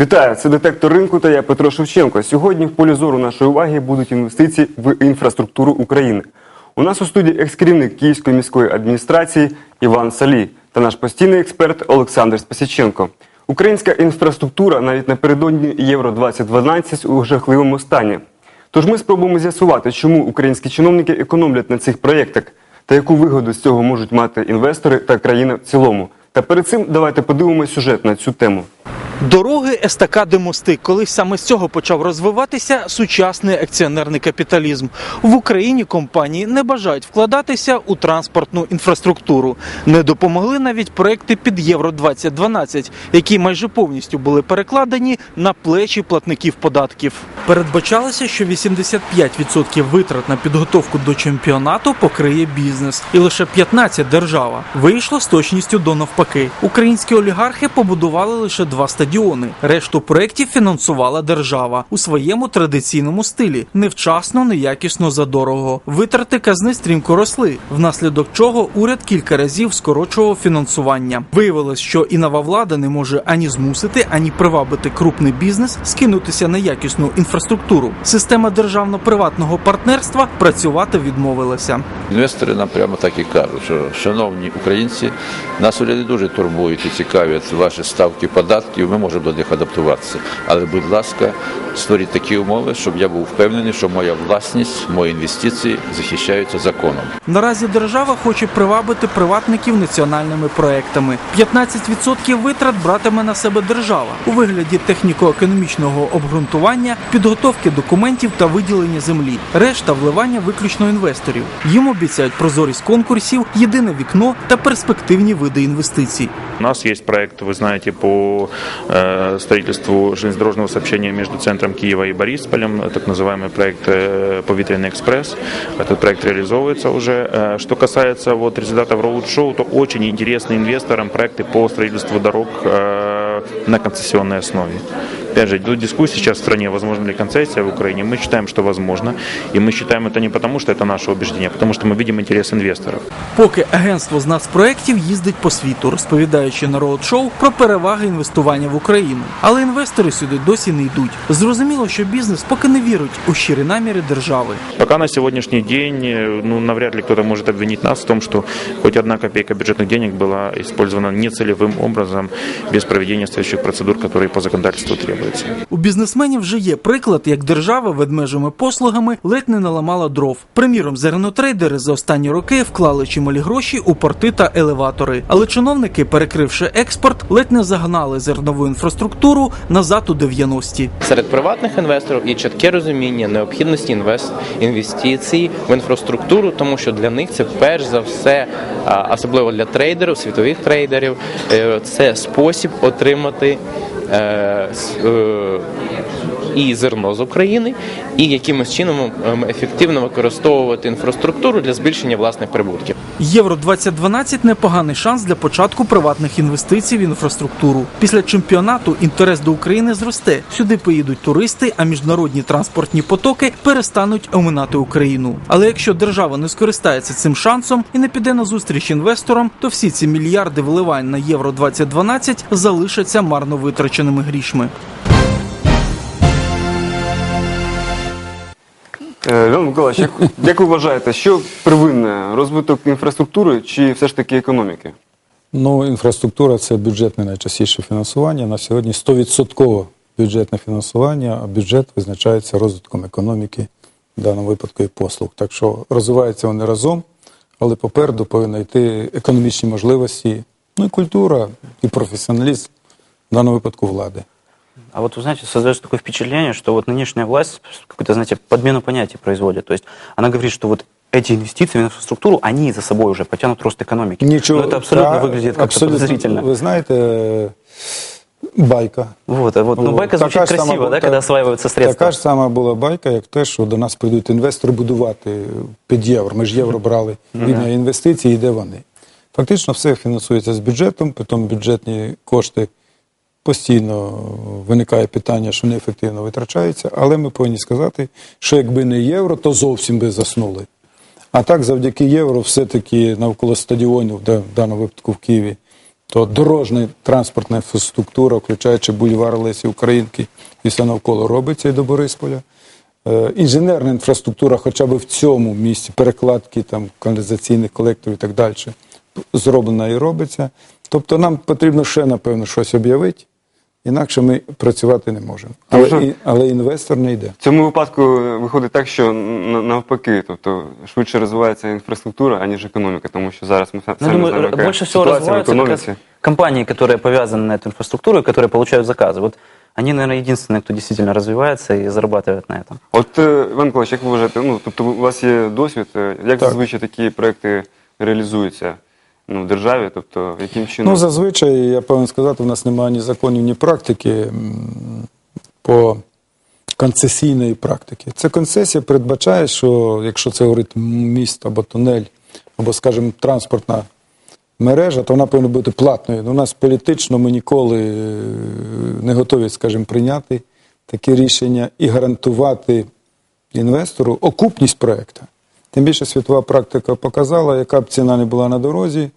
Вітаю, це детектор ринку та я Петро Шевченко. Сьогодні в полі зору нашої уваги будуть інвестиції в інфраструктуру України. У нас у студії екс-керівник Київської міської адміністрації Іван Салі та наш постійний експерт Олександр Спасіченко. Українська інфраструктура навіть напередодні Євро 2012 у жахливому стані. Тож ми спробуємо з'ясувати, чому українські чиновники економлять на цих проєктах та яку вигоду з цього можуть мати інвестори та країна в цілому. Та перед цим давайте подивимося сюжет на цю тему. Дороги, естакади, мости. Колись саме з цього почав розвиватися сучасний акціонерний капіталізм. В Україні компанії не бажають вкладатися у транспортну інфраструктуру. Не допомогли навіть проекти під Євро 2012 які майже повністю були перекладені на плечі платників податків. Передбачалося, що 85% витрат на підготовку до чемпіонату покриє бізнес, і лише 15 держава. Вийшло з точністю до навпаки. Українські олігархи побудували лише два стадіони. Решту проєктів фінансувала держава у своєму традиційному стилі, невчасно, неякісно, задорого. Витрати казни стрімко росли, внаслідок чого уряд кілька разів скорочував фінансування. Виявилось, що і нова влада не може ані змусити, ані привабити крупний бізнес скинутися на якісну інфраструктуру. Система державно-приватного партнерства працювати відмовилася. Інвестори нам прямо так і кажуть, що шановні українці, нас уряди дуже турбують і цікавлять ваші ставки податків. Ми можемо до них адаптуватися. Але, будь ласка, створіть такі умови, щоб я був впевнений, що моя власність, мої інвестиції захищаються законом. Наразі держава хоче привабити приватників національними проектами. 15% витрат братиме на себе держава у вигляді техніко-економічного обґрунтування, підготовки документів та виділення землі. Решта вливання виключно інвесторів. Їм обіцяють прозорість конкурсів, єдине вікно та перспективні види інвестицій. У нас есть проект, вы знаете, по строительству железнодорожного сообщения между центром Киева и Борисполем, так называемый проект э, «Повітряный экспресс». Этот проект реализовывается уже. Э, Что касается вот результатов роуд-шоу, то очень интересны инвесторам проекты по строительству дорог э, на концессионной основе. Опять же, идут дискуссии сейчас в стране, возможно ли концессия в Украине. Мы считаем, что возможно. И мы считаем это не потому, что это наше убеждение, а потому что мы видим интерес инвесторов. Поки агентство з нацпроєктів їздить по світу, розповідаючи на роуд-шоу про переваги інвестування в Україну. Але інвестори сюди досі не йдуть. Зрозуміло, що бізнес поки не вірить у щирі наміри держави. Пока на сегодняшний день, э, ну, навряд ли кто-то может обвинить нас в том, что хоть одна копейка бюджетных денег была использована нецелевым образом, без проведения соответствующих процедур, которые по законодательству требуются. У бізнесменів вже є приклад, як держава ведмежими послугами ледь не наламала дров. Приміром, зернотрейдери за останні роки вклали чималі гроші у порти та елеватори. Але чиновники, перекривши експорт, ледь не загнали зернову інфраструктуру назад у 90-ті. Серед приватних інвесторів є чітке розуміння необхідності інвест... інвестицій в інфраструктуру, тому що для них це перш за все, особливо для трейдерів, світових трейдерів, е, це спосіб отримати euh, euh, і зерно з України, і якимось чином ем, ефективно використовувати інфраструктуру для збільшення власних прибутків. Євро 2012 непоганий шанс для початку приватних інвестицій в інфраструктуру. Після чемпіонату інтерес до України зросте. Сюди поїдуть туристи, а міжнародні транспортні потоки перестануть оминати Україну. Але якщо держава не скористається цим шансом і не піде на зустріч інвесторам, то всі ці мільярди вливань на євро 2012 залишаться марно витраченими грішми. Е, Леонід Миколаївич, як ви вважаєте, що первинне розвиток інфраструктури чи все ж таки економіки? Ну, інфраструктура це бюджетне найчастіше фінансування. На сьогодні 100% бюджетне фінансування, а бюджет визначається розвитком економіки, в даному випадку і послуг. Так що розвиваються вони разом, але попереду повинні йти економічні можливості, ну і культура, і професіоналізм, в даному випадку влади. А вот, вы знаете, создается такое впечатление, что вот нынешняя власть какую-то, знаете, подмену понятий производит. То есть она говорит, что вот эти инвестиции в инфраструктуру, они за собой уже потянут рост экономики. Но это абсолютно та- выглядит как-то абсолютно. подозрительно. Ви знаєте, байка. Вот, а вот, ну, Вот. байка звучит Така ж сама красиво, бу- да, та- когда осваиваются средства. Така ж сама була байка, як те, що до нас прийдуть інвестори будувати під євро. Ми ж євро брали вільні інвестиції, і де вони. Фактично все фінансується з бюджетом, потім бюджетні кошти постійно виникає питання, що неефективно витрачаються, але ми повинні сказати, що якби не євро, то зовсім би заснули. А так, завдяки євро, все-таки навколо стадіонів, де в даному випадку в Києві то дорожня транспортна інфраструктура, включаючи бульвар Лесі Українки і все навколо робиться і до Борисполя. Е, Інженерна інфраструктура, хоча б в цьому місці, перекладки там, каналізаційних колекторів і так далі, зроблена і робиться. Тобто нам потрібно ще, напевно, щось об'явити, інакше ми працювати не можемо. Але, Дуже- і, але інвестор не йде. В цьому випадку виходить так, що на- навпаки, тобто швидше розвивається інфраструктура, аніж економіка, тому що зараз ми Ну, самі думаю, знаємо, яка больше всего ситуація в развиваются как раз економіці. компании, которые повязаны на эту инфраструктуру и которые получают заказы. Вот они, наверное, единственные, кто действительно развивается и зарабатывает на этом. От е, Іван Миколаївич, як ви вважаєте, ну тобто у вас є досвід, е, як Так. зазвичай такі проекти реалізуються Ну, в державі, тобто яким чином? Ну, зазвичай, я повинен сказати, в нас немає ні законів, ні практики по концесійної практики. Це концесія передбачає, що якщо це говорить міст або тунель, або, скажімо, транспортна мережа, то вона повинна бути платною. Ну, У нас політично ми ніколи е, не готові, скажімо, прийняти такі рішення і гарантувати інвестору окупність проекту. Тим більше світова практика показала, яка б ціна не була на дорозі,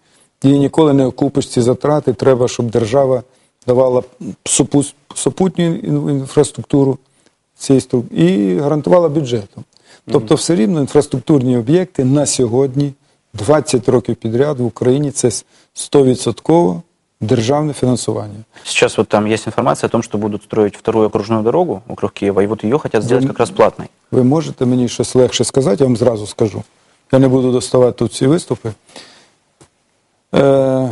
її ніколи не окупиш ці затрати. Треба, щоб держава давала супу- супутню інфраструктуру цієї стру- і гарантувала бюджетом. Тобто, все рівно інфраструктурні об'єкти на сьогодні, 20 років підряд в Україні це 100% державне фінансування. Сейчас вот там есть информация о том, что будут строить вторую окружную дорогу вокруг Киева, и вот ее хотят сделать как раз платной. Ви можете мені щось легше сказати, я вам зразу скажу. Я не буду доставати тут ці виступи. Е,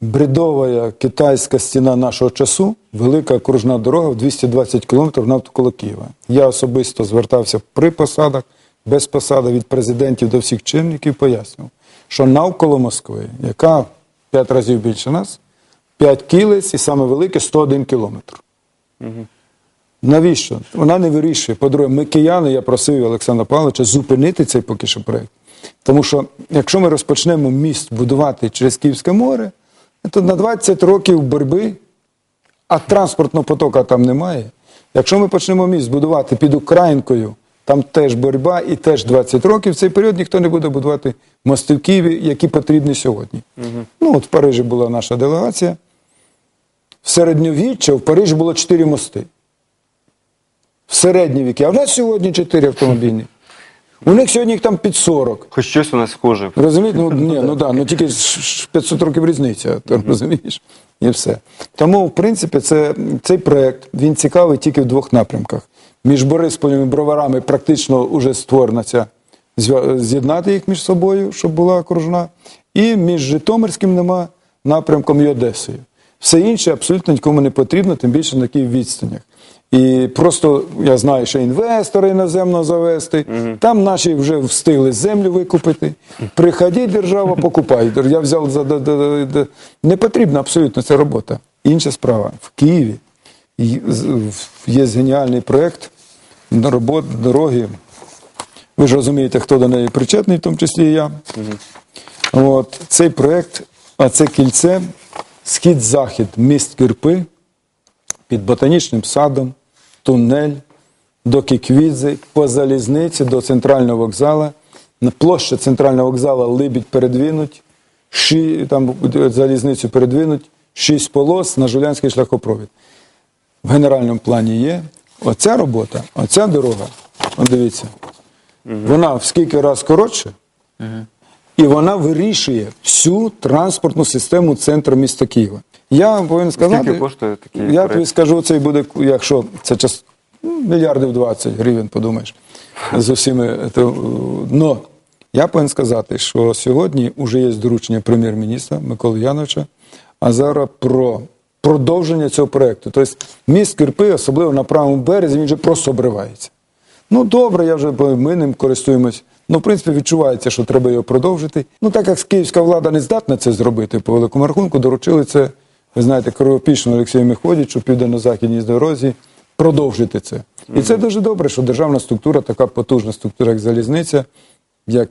бредова китайська стіна нашого часу, велика окружна дорога в 220 кілометрів навколо Києва. Я особисто звертався при посадах, без посади від президентів до всіх чинників, пояснював, що навколо Москви, яка 5 разів більше нас, 5 кілець і саме велике 101 кілометр. Навіщо? Вона не вирішує. По-друге, ми кияни, я просив Олександра Павловича зупинити цей поки що проєкт. Тому що якщо ми розпочнемо міст будувати через Київське море, то на 20 років боротьби, а транспортного потоку там немає. Якщо ми почнемо міст будувати під Українкою, там теж боротьба і теж 20 років, в цей період ніхто не буде будувати мости в Києві, які потрібні сьогодні. Ну, от в Парижі була наша делегація. В середньовіччя в Парижі було 4 мости в середні віки, а в нас сьогодні 4 автомобільні. У них сьогодні їх там під 40. Хоч щось у нас схоже. Розумієте? Ну, ні, ну да, ну тільки ж- ж 500 років різниця, ти розумієш? І все. Тому, в принципі, це, цей проект він цікавий тільки в двох напрямках. Між Борисполем і Броварами практично вже створена ця зв'я- з'єднати їх між собою, щоб була окружна. І між Житомирським нема напрямком і Одесою. Все інше абсолютно нікому не потрібно, тим більше на таких відстанях. І просто я знаю, що інвестори іноземно завести. Там наші вже встигли землю викупити. Приходіть, держава, покупай. Я взяв за не потрібна абсолютно ця робота. Інша справа в Києві є геніальний проєкт на робот, дороги. Ви ж розумієте, хто до неї причетний, в тому числі і я. От, цей проєкт, а це кільце, схід-захід, міст Кирпи під ботанічним садом, тунель до Кіквідзи, по залізниці до центрального вокзалу. На площа центрального вокзалу Либідь передвинуть, ші, там залізницю передвинуть, шість полос на Жулянський шляхопровід. В генеральному плані є. Оця робота, оця дорога, от дивіться, вона в скільки раз коротше, і вона вирішує всю транспортну систему центру міста Києва. Я повинен сказати, Скільки коштує такий я проект? тобі скажу, це буде, якщо це час, ну, мільярдів 20 гривень, подумаєш, з усіми. Но я повинен сказати, що сьогодні вже є доручення прем'єр-міністра Миколи Яновича Азара про продовження цього проєкту. Тобто міст Кирпи, особливо на правому березі, він вже просто обривається. Ну добре, я вже ми ним користуємось. Ну, в принципі, відчувається, що треба його продовжити. Ну, так як київська влада не здатна це зробити по великому рахунку, доручили це, ви знаєте, кровопічно Олексію Міходічу, південно-західній дорозі, продовжити це. І це дуже добре, що державна структура, така потужна структура, як залізниця, як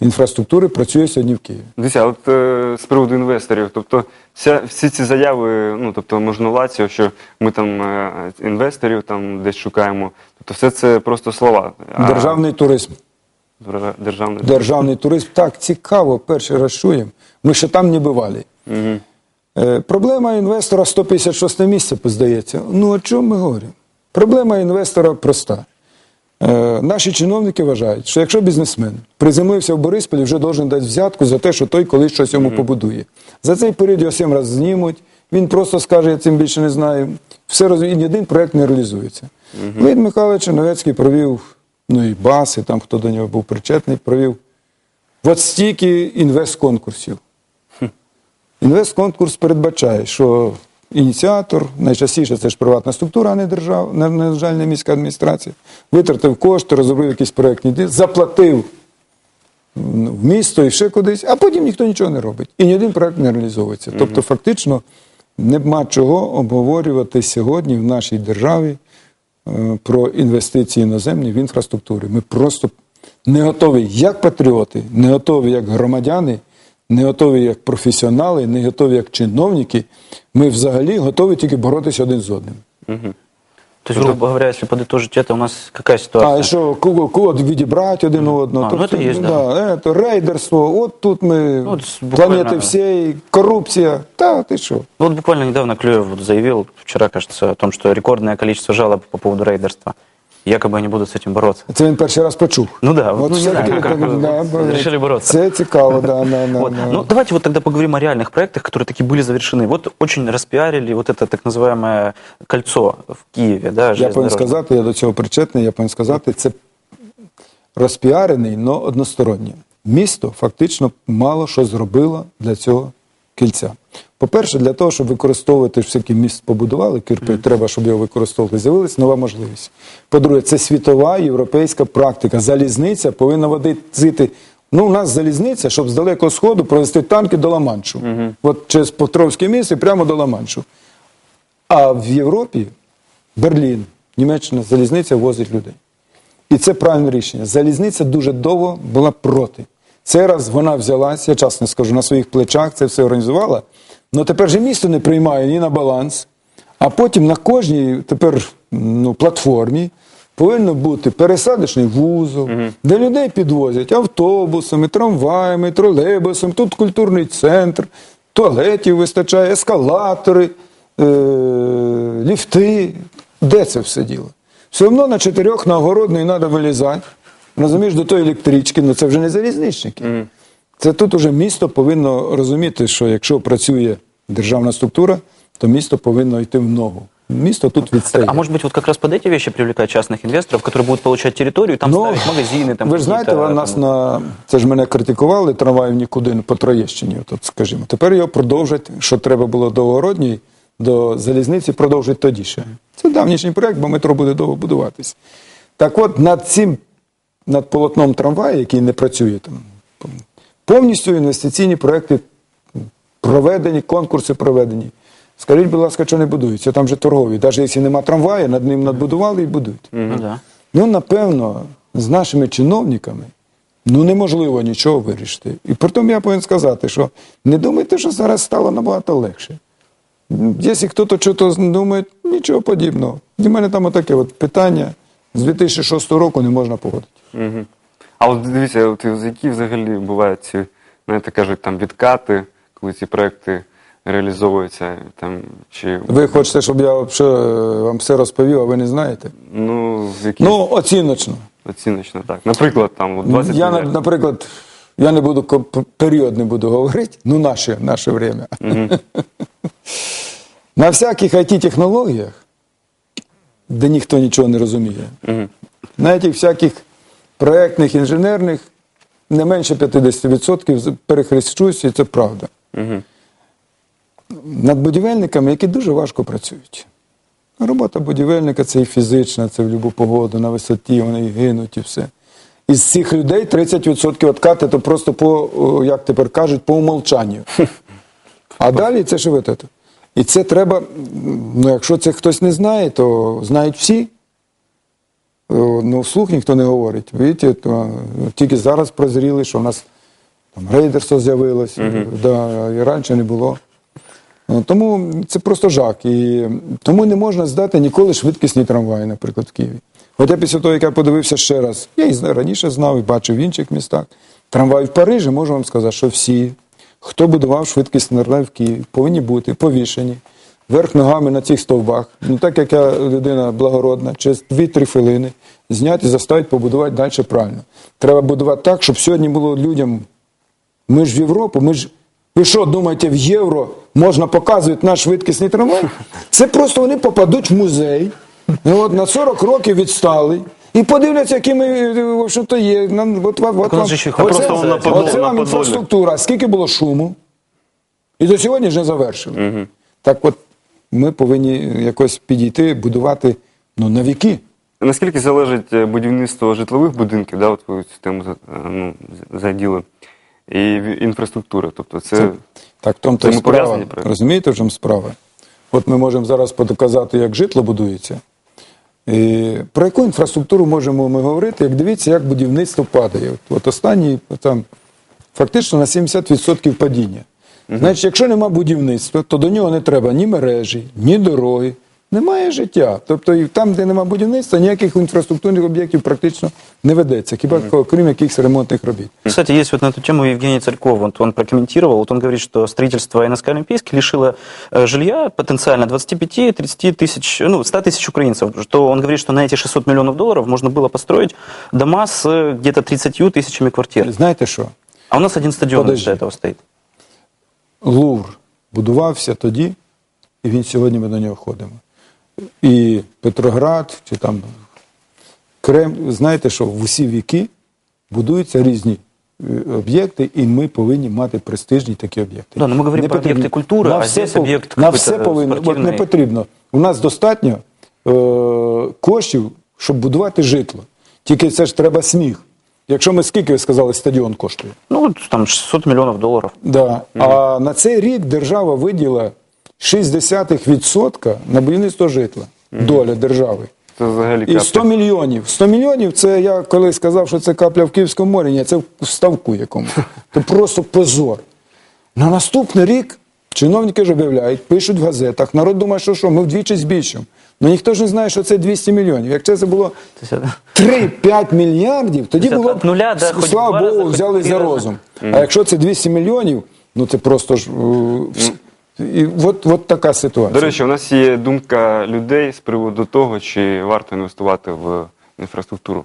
Мінінфраструктури, працює сьогодні в Києві. Дивіться, от е, з приводу інвесторів, тобто вся, всі ці заяви, ну тобто можновладців, що ми там е, інвесторів там десь шукаємо, тобто все це просто слова. А Державний туризм. Держа- державний. Державний туризм так цікаво, перший раз чуємо. Ми ще там не бували. Е, Проблема інвестора 156 місце, здається. Ну, о чому ми говоримо? Проблема інвестора проста. Е, Наші чиновники вважають, що якщо бізнесмен приземлився в Борисполі, вже должен дати взятку за те, що той колись щось йому побудує. За цей період його сім разів знімуть, він просто скаже, я цим більше не знаю. Все роз... і ні один проект не реалізується. Леонід Михайлович Новецький провів, ну і БАС, і там хто до нього був причетний, провів от стільки інвестконкурсів. Інвестконкурс передбачає, що ініціатор, найчастіше це ж приватна структура, а не держава, на, на жаль, не міська адміністрація, витратив кошти, розробив якісь проєктні дії, заплатив в місто і ще кудись, а потім ніхто нічого не робить. І ні один проєкт не реалізовується. Тобто, фактично, нема чого обговорювати сьогодні в нашій державі про інвестиції іноземні в інфраструктуру. Ми просто не готові як патріоти, не готові як громадяни, не готові як професіонали, не готові як чиновники. Ми взагалі готові тільки боротися один з одним. То есть, грубо говоря, если подытожить это, у нас какая ситуация? А еще код відібрати один у одного? А, ну, это есть, да. да, Это рейдерство, от тут мы Ну, вот буквально- планети всієї, корупція. Та ты? Ну, Вот буквально недавно Клюев заявил, вчера, кажется, о том, что рекордное количество жалоб по поводу рейдерства Якобы они будут с этим бороться. Це він перший раз почув. Ну да, От ну, не все-таки знаю, как так, вы да, бо- решили бороться. Це цікаво, да, да, да, Вот. да. Ну, давайте вот тогда поговорим о реальных проектах, которые таки были завершены. Вот очень распиарили вот это так называемое кольцо в Киеве, да, Я повинен железнодорожное. сказати, я до цього причетний, я повинен сказати, це розпіарений, але одностороннє. Місто фактично мало що зробило для цього кільця. По-перше, для того, щоб використовувати всякий міст побудували, кирпи, треба, щоб його використовувати, з'явилась нова можливість. По-друге, це світова європейська практика. Залізниця повинна водити. Ну, у нас залізниця, щоб з далекого сходу провести танки до Ла-Маншу. От через Покровське місце прямо до Ла-Маншу. А в Європі Берлін, Німеччина, залізниця возить людей. І це правильне рішення. Залізниця дуже довго була проти. Цей раз вона взялася, я чесно скажу, на своїх плечах це все організувала. Але тепер же місто не приймає ні на баланс, а потім на кожній тепер ну, платформі повинен бути пересадочний вузол, де людей підвозять автобусами, трамваями, тролейбусами, тут культурний центр, туалетів вистачає, ескалатори, е- ліфти. Де це все діло? Все одно на чотирьох на огородний треба вилізати. Розумієш, до тої електрички, ну це вже не залізничники. Це тут уже місто повинно розуміти, що якщо працює державна структура, то місто повинно йти в ногу. Місто тут відстає. А может быть, вот как раз под эти вещи привлекать частных инвесторов, которые будут получать территорию, там Ну, ставить магазины, там ви ж знаєте, какие-то, ви нас там, на це ж мене критикували трамваїв нікуди по Троєщині, от, скажімо. Тепер його продовжать, що треба було до Огородній, до залізниці, продовжить тоді ще. Це давнішній проєкт, бо метро буде довго будуватись. Так от над цим, над полотном трамваю, який не працює там, повністю інвестиційні проекти проведені, конкурси проведені. Скажіть, будь ласка, що не будуються? Там же торгові. Навіть якщо нема трамваю, над ним надбудували і будують. Ну да. Ну, напевно, з нашими чиновниками ну неможливо нічого вирішити. І при тому я повинен сказати, що не думайте, що зараз стало набагато легше. Якщо хтось щось думає, нічого подібного. І в мене там отаке от питання з 2006 року не можна погодити. Мгм. А от дивіться, от які взагалі бувають ці, знаєте, кажуть, там відкати, коли ці проекти реалізовуються, там, чи Ви хочете, щоб я вообще вам все розповів, а ви не знаєте? ну, які Ну, оціночно. оціночно так. Наприклад, там от 20 Я, мільярдів. наприклад, я не буду період не буду говорити, ну наше, наше время. На всяких IT-технологіях, де ніхто нічого не розуміє, на цих всяких проєктних, інженерних не менше 50% з- перехрещуюся, і це правда. Над будівельниками, які дуже важко працюють. Робота будівельника це і фізична, це в будь-яку погоду, на висоті, вони і гинуть, і все. Із цих людей 30% откати, то просто по, як тепер кажуть, по умолчанню. А далі це що ви? І це треба, ну якщо це хтось не знає, то знають всі. О, Ну, вслух ніхто не говорить. Видите, то, е, тільки зараз прозріли, що в нас там рейдерство з'явилось, да, і раніше не було. Ну, Тому це просто жах. І тому не можна здати ніколи швидкісні трамваї, наприклад, в Києві. Хоча після того, як я подивився ще раз, я і раніше знав і бачив в інших містах. Трамвай в Парижі, можу вам сказати, що всі, хто будував швидкісний реле в Києві, повинні бути повішені верх ногами на цих стовбах. Ну так як я людина благородна, через 2-3 хвилини зняти і заставити побудувати далі правильно. Треба будувати так, щоб сьогодні було людям ми ж в Європу, ми ж. Ви що думаєте, в євро можна показувати наш швидкісний трамвай? Це просто вони попадуть в музей, ну, от, на 40 років відстали. І подивляться, які ми е, в общем-то, є. Нам, от, вам- от, вам- оце, оце вам інфраструктура. Скільки було шуму? І до сьогодні вже завершили. Так от ми повинні якось підійти, будувати ну, на віки. Наскільки залежить е, будівництво житлових будинків, да, от ви цю тему е, ну, заділи, і інфраструктури? Тобто це, Так, в тому то Це справа. Розумієте, в чому справа? От ми можемо зараз показати, як житло будується. І про яку інфраструктуру можемо ми говорити, як дивіться, як будівництво падає. От, от останній там фактично на 70% падіння. Значить, якщо нема будівництва, то до нього не треба ні мережі, ні дороги. Немає життя. Тобто і там, де нема будівництва, ніяких інфраструктурних об'єктів практично не ведеться, хіба крім якихось ремонтних робіт. Кстати, есть вот на эту тему Евгений Царьков, вот он прокомментировал, вот он говорит, что строительство НСК Олимпийский лишило э, жилья потенциально 25-30 тысяч, ну, 100 тысяч украинцев, что он говорит, что на эти 600 миллионов долларов можно было построить дома с э, где-то 30 тысячами квартир. Знаєте що? А у нас один стадион Подожди. из-за этого стоит. Лувр будувався тоді, і він сьогодні ми до нього ходимо. І Петроград, чи там Крем, знаєте, що в усі віки будуються різні е, об'єкти, і ми повинні мати престижні такі об'єкти. Да, но мы говорим Не про об'єкти культури, на а все здесь об'єкт на все повинно. От не потрібно. У нас достатньо е, коштів, щоб будувати житло. Тільки це ж треба сміх. Якщо ми скільки ви сказали, стадіон коштує? Ну, там 600 миллионов долларов. Да. А на цей рік держава виділа 0,6% на будівництво житла. Доля держави. це взагалі І 100 мільйонів. 100 мільйонів це я колись сказав, що це капля в Київському морі. Ні, це в ставку якомусь. Це просто позор. На наступний рік чиновники ж об'являють, пишуть в газетах. Народ думає, що що, ми вдвічі збільшимо. Ну ніхто ж не знає, що це 200 мільйонів. Якщо це було То есть 3-5 мільярдів, тоді було б, нуля да, слава Богу, взяли за розум. А якщо це 200 мільйонів, ну це просто ж. е, І от, от така ситуація. До речі, у нас є думка людей з приводу того, чи варто інвестувати в інфраструктуру.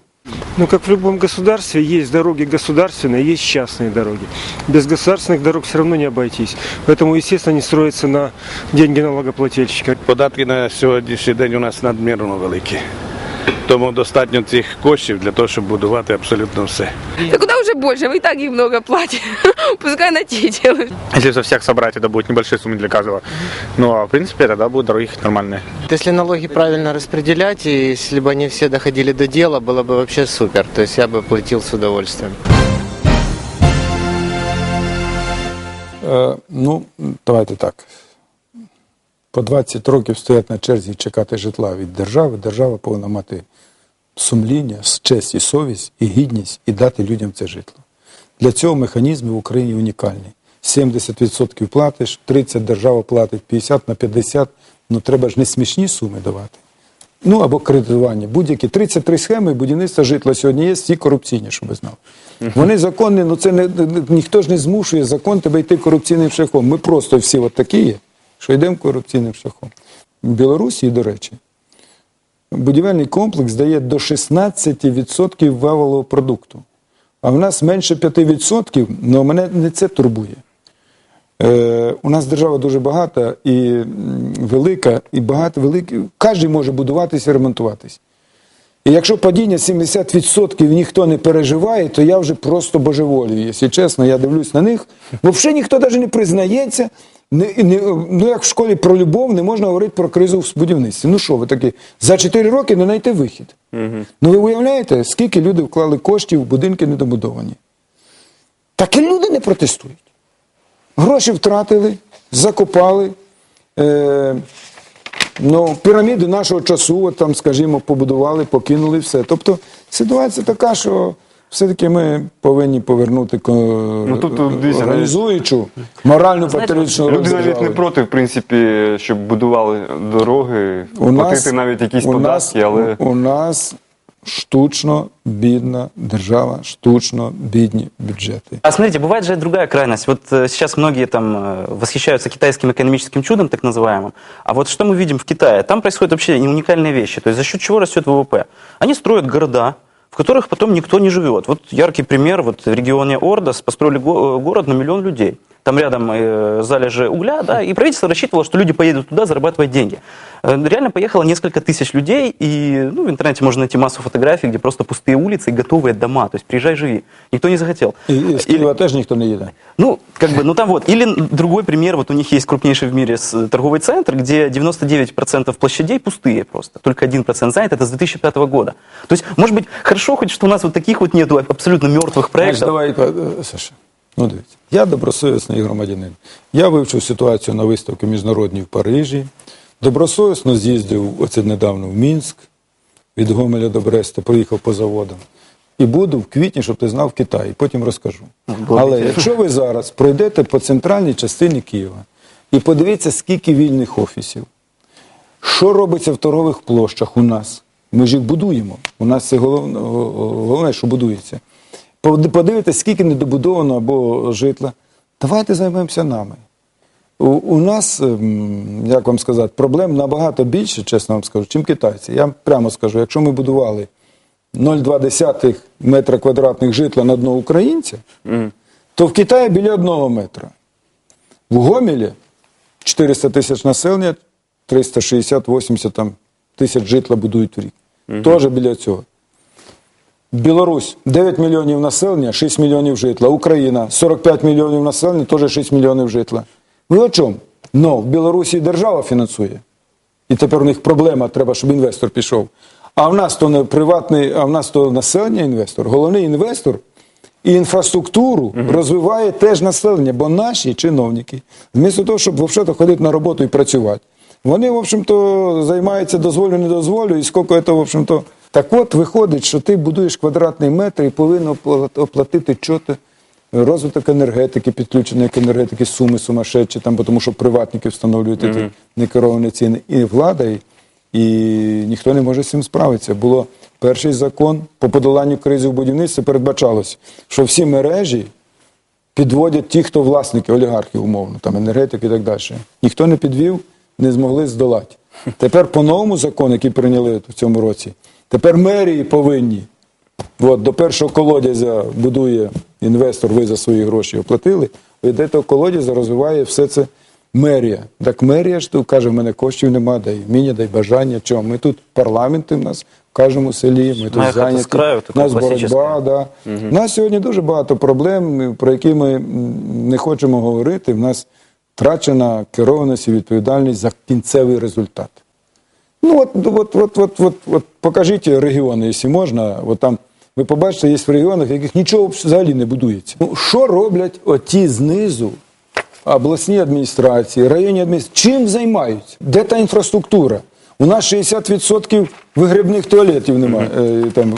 Ну, как в любом государстве, есть дороги государственные, есть частные дороги. Без государственных дорог все равно не обойтись. Поэтому, естественно, они строятся на деньги налогоплательщика. Податки на сьогоднішній день у нас надмірно великі. Тому достатньо цих коштів для того, щоб будувати абсолютно все. Да куда уже больше, вы и так их много платите. Пускай на те делают. Если со всех собрать, это будет небольшие суммы для каждого. Ну, а в принципе, тогда будут дороги нормальные. Если налоги правильно распределять, и если бы они все доходили до дела, было бы вообще супер. То есть я бы платил с удовольствием. Е, ну, давайте так. По 20 років стоять на черзі і чекати житла від держави. Держава повинна мати сумління, честь і совість, і гідність і дати людям це житло. Для цього механізми в Україні унікальні. 70% платиш, 30% держава платить, 50% на 50%. Ну треба ж не смішні суми давати. Ну або кредитування. Будь-які 33 схеми будівництва житла сьогодні є, всі корупційні, щоб ви знали. Вони законні, ну це не, ніхто ж не змушує закон тебе йти корупційним шляхом. Ми просто всі от такі є, що йдемо корупційним шляхом. В Білорусі, до речі, будівельний комплекс дає до 16% валового продукту. А в нас менше 5%, але мене не це турбує. Е, у нас держава дуже багата і велика, і багато великих. Кожен може будуватися і ремонтуватись. І якщо падіння 70% ніхто не переживає, то я вже просто божеволію. Якщо чесно, я дивлюсь на них. Взагалі ніхто навіть не признається. Не, не, ну, як в школі про любов, не можна говорити про кризу в будівництві. Ну що ви такі? За 4 роки не знайти вихід. Ну ви уявляєте, скільки люди вклали коштів в будинки недобудовані? Так і люди не протестують. Гроші втратили, закопали. Е, ну, піраміди нашого часу, от там, скажімо, побудували, покинули все. Тобто ситуація така, що все-таки ми повинні повернути ко- Ну, тут, дивіться, організуючу, моральну патріотичну Люди навіть не проти, в принципі, щоб будували дороги, У нас, навіть якісь у нас, податки, але у нас штучно бідна держава, штучно бідні бюджети. А смотрите, бывает же и другая крайность. Вот э, сейчас многие там э, восхищаются китайским экономическим чудом, так называемым. А вот что мы видим в Китае? Там происходят вообще уникальные вещи. То есть за счет чего растет ВВП? Они строят города, в которых потом никто не живет. Вот яркий пример, вот в регионе Ордос построили го- э, город на миллион людей. Там рядом э, залежи угля, да, и правительство рассчитывало, что люди поедут туда зарабатывать деньги. Э, реально поехало несколько тысяч людей, и ну, в интернете можно найти массу фотографий, где просто пустые улицы и готовые дома. То есть приезжай, живи. Никто не захотел. І, і з Києва теж ніхто не їде. Ну, как бы, ну там вот. Или другой пример, вот у них есть крупнейший в мире с- торговый центр, где 99% площадей пустые просто. Только 1% занят, это с 2005 года. То есть, может быть, хорошо хоть, что у нас вот таких вот нету абсолютно мертвых Знаєш, проектов. давай, е, Саша, ну дивіться. Я добросовісний громадянин. Я вивчив ситуацію на виставці міжнародній в Парижі. Добросовісно з'їздив оце недавно в Мінськ, від Гомеля до Бреста, поїхав по заводам. І буду в квітні, щоб ти знав в Китаї, потім розкажу. Але якщо ви зараз пройдете по центральній частині Києва і подивіться, скільки вільних офісів, що робиться в торгових площах у нас? Ми ж їх будуємо. У нас це головне, головне що будується. Под- Подивитесь, скільки недобудовано або житла. Давайте займемося нами. У, у нас, ем, як вам сказати, проблем набагато більше, чесно вам скажу, чим китайці. Я прямо скажу, якщо ми будували 0,2 метра квадратних житла на одного українця, то в Китаї біля одного метра. В Гомелі 400 тисяч населення, 360-80 тисяч житла будують в рік. Теж біля цього. Білорусь 9 мільйонів населення, 6 мільйонів житла. Україна 45 мільйонів населення, теж 6 мільйонів житла. Ви о чому? Ну, в Білорусі держава фінансує. І тепер у них проблема, треба, щоб інвестор пішов. А в нас то не приватний, а в нас то населення інвестор. Головний інвестор і інфраструктуру розвиває теж населення, бо наші чиновники, вмісто того, щоб взагалі ходити на роботу і працювати, вони, в общем-то, займаються дозволю, не дозволю, і скільки це, в общем-то. Так от виходить, що ти будуєш квадратний метр і повинен оплатити чого-то розвиток енергетики, підключення к енергетики, суми сумасшедші, там, тому що приватники встановлюють ці некеровані ціни. І влада, і, і ніхто не може з цим справитися. Було перший закон по подоланню кризи в будівництві передбачалось, що всі мережі підводять ті, хто власники, олігархи, умовно, там енергетики і так далі. Ніхто не підвів, не змогли здолати. Тепер по новому закону, який прийняли в цьому році, тепер мерії повинні. От, до першого колодязя будує інвестор, ви за свої гроші оплатили, ви до того колодязя розвиває все це мерія. Так мерія ж тут каже, в мене коштів нема, дай вміння, дай бажання. Чого? Ми тут парламенти в нас в кожному селі, ми тут Моя зайняті. краю, У нас боротьба, да. У нас сьогодні дуже багато проблем, про які ми не хочемо говорити. В нас втрачена керованість і відповідальність за кінцевий результат. Ну от, от, от, от, от, от покажіть регіони, якщо можна. От там ви побачите, є в регіонах, в яких нічого взагалі не будується. Ну, що роблять оті знизу, обласні адміністрації, районні адміністрації? Чим займаються? Де та інфраструктура? У нас 60% вигрібних туалетів немає. Е, там,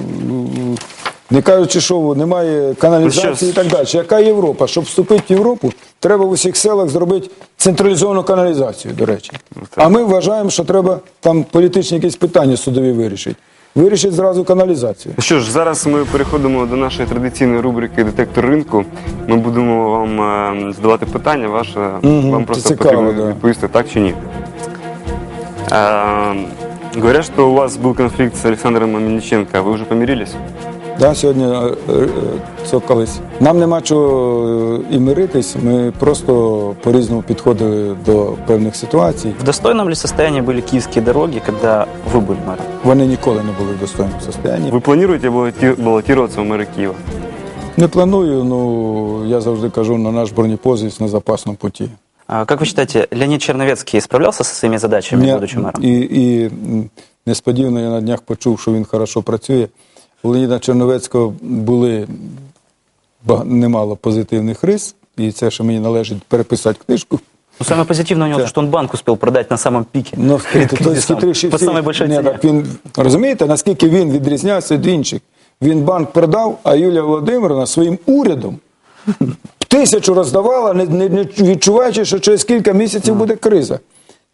не кажучи, що немає каналізації і так далі. Яка Європа? Щоб вступити в Європу, треба в усіх селах зробити централізовану каналізацію, до речі. А ми вважаємо, що треба там політичні якісь питання судові вирішити. Вирішить зразу каналізацію. Ну Що ж, зараз ми переходимо до нашої традиційної рубрики Детектор ринку. Ми будемо вам е, задавати питання, ваше Мгм, вам це просто цікаво, потрібно да. відповісти так чи ні. Е, говорят, что у вас был конфликт с Александром Мельниченко. Вы уже помирились? Да, сьогодні е, е, цокались. Нам нема чого е, і миритись. Ми просто по-різному підходили до певних ситуацій. В достойном ли состоянии были киевские дороги, когда вы были мэром? Вони ніколи не були в достойному стані. Вы планируете баллоти- баллотироваться в мэры Киева? Не планую, ну я завжди кажу, на наш бронепозвість на запасному путі. А, Как вы считаете, Леонид Черновецкий справлялся со своими задачами, Ні, будучи мэром? І, і м, несподівано я на днях почув, що він хорошо працює. У Леоніда Черновецького були немало позитивних рис, і це, що мені належить переписати книжку. Ну, самое позитивное у него, Да. то, что он банк успел продать на самом пике. Ну, то самой большой так він, розумієте, наскільки він відрізнявся від інших? Він банк продав, а Юлія Володимировна своїм урядом тисячу роздавала, не, не, не відчуваючи, що через кілька місяців буде криза.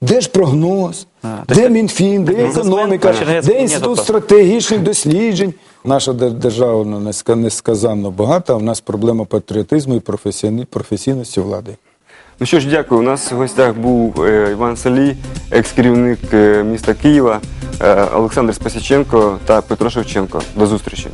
Де ж прогноз? А, де тобто Мінфін, де економіка, де інститут стратегічних досліджень? Наша держава несказанно багата, а в нас проблема патріотизму і професійності влади. Ну що ж, дякую. У нас в гостях був е, Іван Салій, екс-керівник е, міста Києва, е, Олександр Спасіченко та Петро Шевченко. До зустрічі.